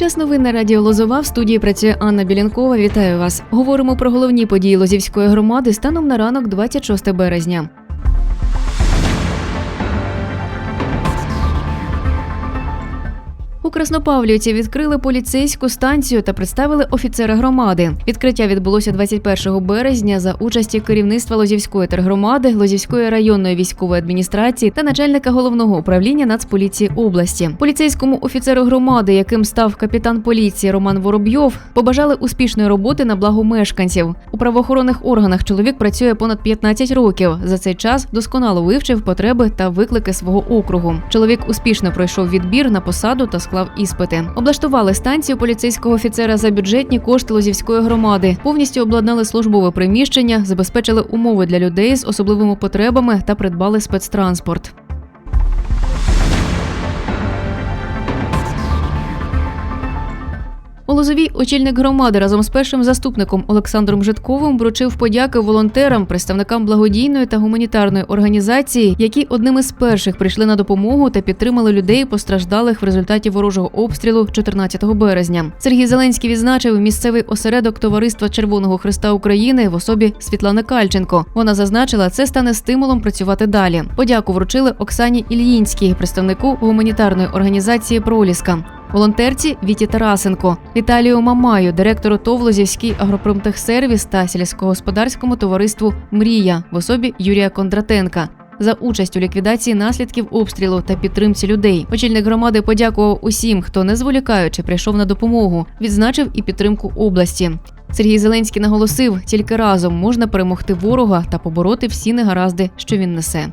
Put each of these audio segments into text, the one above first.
Час новин на радіо Лозова в студії працює Анна Білянкова. Вітаю вас. Говоримо про головні події Лозівської громади станом на ранок 26 березня. У Краснопавлівці відкрили поліцейську станцію та представили офіцера громади. Відкриття відбулося 21 березня за участі керівництва Лозівської тергромади, Лозівської районної військової адміністрації та начальника головного управління Нацполіції області. Поліцейському офіцеру громади, яким став капітан поліції Роман Воробйов, побажали успішної роботи на благо мешканців. У правоохоронних органах чоловік працює понад 15 років. За цей час досконало вивчив потреби та виклики свого округу. Чоловік успішно пройшов відбір на посаду та склав іспити. Облаштували станцію поліцейського офіцера за бюджетні кошти Лозівської громади. Повністю обладнали службове приміщення, забезпечили умови для людей з особливими потребами та придбали спецтранспорт. Лозовій очільник громади разом з першим заступником Олександром Житковим вручив подяки волонтерам, представникам благодійної та гуманітарної організації, які одними з перших прийшли на допомогу та підтримали людей, постраждалих в результаті ворожого обстрілу 14 березня. Сергій Зеленський відзначив місцевий осередок Товариства Червоного Христа України в особі Світлани Кальченко. Вона зазначила, це стане стимулом працювати далі. Подяку вручили Оксані Ільїнській, представнику гуманітарної організації Проліска. Волонтерці Віті Тарасенко, Віталію Мамаю, директору ТОВ «Лозівський агропромтехсервіс та сільськогосподарському товариству Мрія в особі Юрія Кондратенка. За участь у ліквідації наслідків обстрілу та підтримці людей очільник громади подякував усім, хто не зволікаючи прийшов на допомогу, відзначив і підтримку області. Сергій Зеленський наголосив, тільки разом можна перемогти ворога та побороти всі негаразди, що він несе.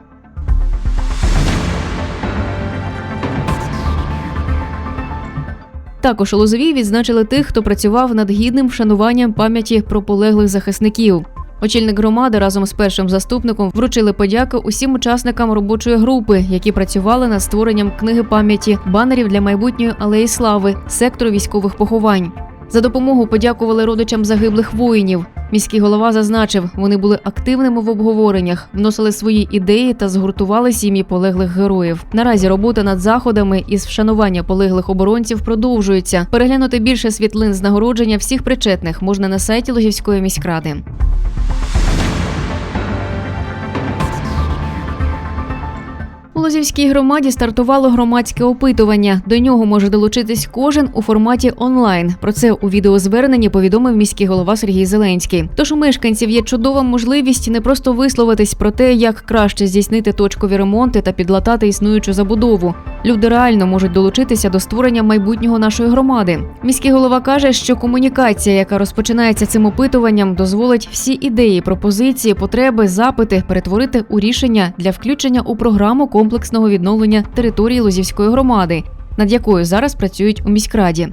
Також у Лозовій відзначили тих, хто працював над гідним вшануванням пам'яті про полеглих захисників. Очільник громади разом з першим заступником вручили подяки усім учасникам робочої групи, які працювали над створенням книги пам'яті, банерів для майбутньої алеї слави, сектору військових поховань. За допомогу подякували родичам загиблих воїнів. Міський голова зазначив, вони були активними в обговореннях, вносили свої ідеї та згуртували сім'ї полеглих героїв. Наразі робота над заходами із вшанування полеглих оборонців продовжується. Переглянути більше світлин з нагородження всіх причетних можна на сайті Логівської міськради. У Лозівській громаді стартувало громадське опитування. До нього може долучитись кожен у форматі онлайн. Про це у відеозверненні повідомив міський голова Сергій Зеленський. Тож у мешканців є чудова можливість не просто висловитись про те, як краще здійснити точкові ремонти та підлатати існуючу забудову. Люди реально можуть долучитися до створення майбутнього нашої громади. Міський голова каже, що комунікація, яка розпочинається цим опитуванням, дозволить всі ідеї, пропозиції, потреби, запити перетворити у рішення для включення у програму комплексного відновлення території Лозівської громади, над якою зараз працюють у міськраді.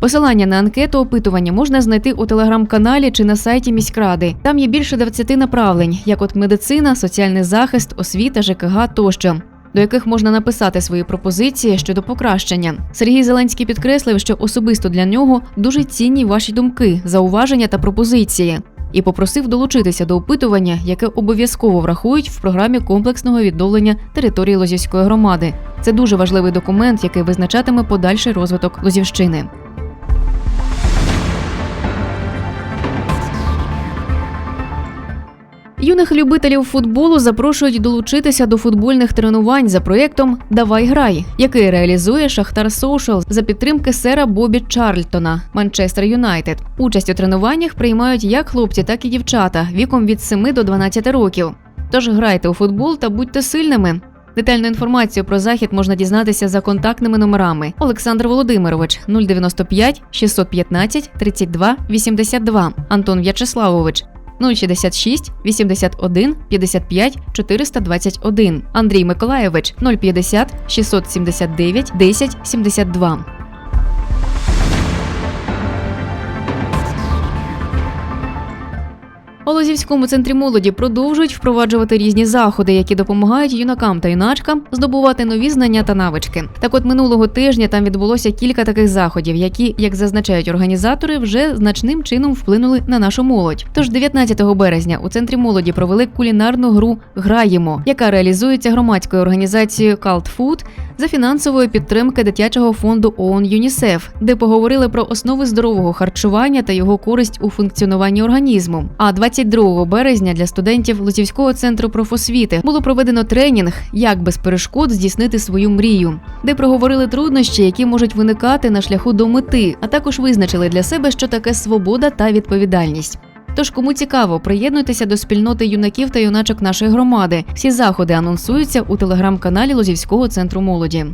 Посилання на анкету опитування можна знайти у телеграм-каналі чи на сайті міськради. Там є більше 20 направлень, як от медицина, соціальний захист, освіта, ЖКГ тощо. До яких можна написати свої пропозиції щодо покращення. Сергій Зеленський підкреслив, що особисто для нього дуже цінні ваші думки, зауваження та пропозиції, і попросив долучитися до опитування, яке обов'язково врахують в програмі комплексного відновлення території Лозівської громади. Це дуже важливий документ, який визначатиме подальший розвиток Лозівщини. Юних любителів футболу запрошують долучитися до футбольних тренувань за проєктом Давай грай, який реалізує Шахтар Соушал за підтримки сера Бобі Чарльтона Манчестер Юнайтед. Участь у тренуваннях приймають як хлопці, так і дівчата віком від 7 до 12 років. Тож грайте у футбол та будьте сильними. Детальну інформацію про захід можна дізнатися за контактними номерами Олександр Володимирович 095 615 32 82, Антон В'ячеславович 066 81 55 421, Андрій Миколаєвич 050 679 10 72. У Лозівському центрі молоді продовжують впроваджувати різні заходи, які допомагають юнакам та юначкам здобувати нові знання та навички. Так, от минулого тижня там відбулося кілька таких заходів, які, як зазначають організатори, вже значним чином вплинули на нашу молодь. Тож 19 березня у центрі молоді провели кулінарну гру Граємо, яка реалізується громадською організацією Food за фінансової підтримки дитячого фонду ООН ЮНІСЕФ, де поговорили про основи здорового харчування та його користь у функціонуванні організму. А 22 березня для студентів Лозівського центру профосвіти було проведено тренінг, як без перешкод здійснити свою мрію, де проговорили труднощі, які можуть виникати на шляху до мети, а також визначили для себе, що таке свобода та відповідальність. Тож, кому цікаво, приєднуйтеся до спільноти юнаків та юначок нашої громади. Всі заходи анонсуються у телеграм-каналі Лозівського центру молоді.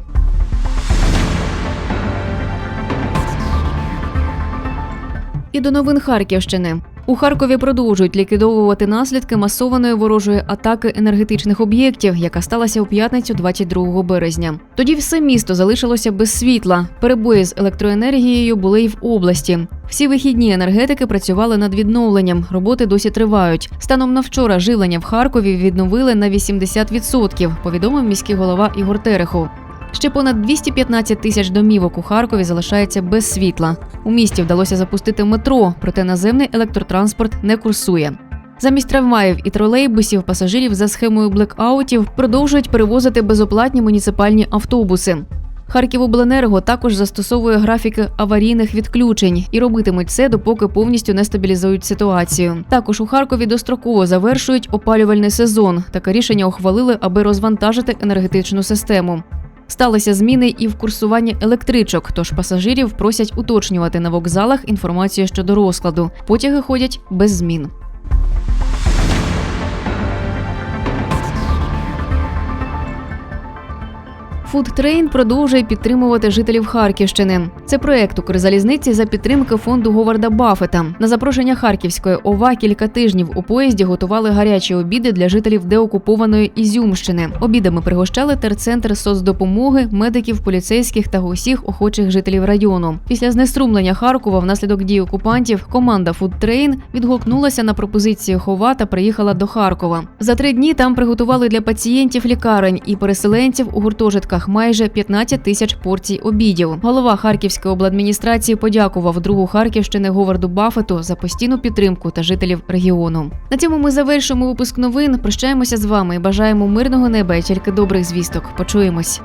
І до новин Харківщини. У Харкові продовжують ліквідовувати наслідки масованої ворожої атаки енергетичних об'єктів, яка сталася у п'ятницю 22 березня. Тоді все місто залишилося без світла. Перебої з електроенергією були й в області. Всі вихідні енергетики працювали над відновленням. Роботи досі тривають. Станом на вчора живлення в Харкові відновили на 80%, повідомив міський голова Ігор Терехов. Ще понад 215 тисяч домівок у Харкові залишається без світла. У місті вдалося запустити метро, проте наземний електротранспорт не курсує. Замість трамваїв і тролейбусів пасажирів за схемою блекаутів продовжують перевозити безоплатні муніципальні автобуси. Харківобленерго також застосовує графіки аварійних відключень і робитимуть це, допоки повністю не стабілізують ситуацію. Також у Харкові достроково завершують опалювальний сезон. Таке рішення ухвалили, аби розвантажити енергетичну систему. Сталися зміни і в курсуванні електричок, тож пасажирів просять уточнювати на вокзалах інформацію щодо розкладу. Потяги ходять без змін. Фудтрейн продовжує підтримувати жителів Харківщини. Це проект Укрзалізниці за підтримки фонду Говарда Баффета. На запрошення Харківської ОВА кілька тижнів у поїзді готували гарячі обіди для жителів деокупованої Ізюмщини. Обідами пригощали терцентр соцдопомоги, медиків, поліцейських та усіх охочих жителів району. Після знеструмлення Харкова внаслідок дій окупантів команда Фудтрейн відгукнулася на пропозицію Хова та приїхала до Харкова. За три дні там приготували для пацієнтів лікарень і переселенців у гуртожитках майже 15 тисяч порцій обідів. Голова Харківської обладміністрації подякував другу Харківщини Говарду Бафету за постійну підтримку та жителів регіону. На цьому ми завершимо випуск новин. Прощаємося з вами і бажаємо мирного неба і тільки добрих звісток. Почуємось.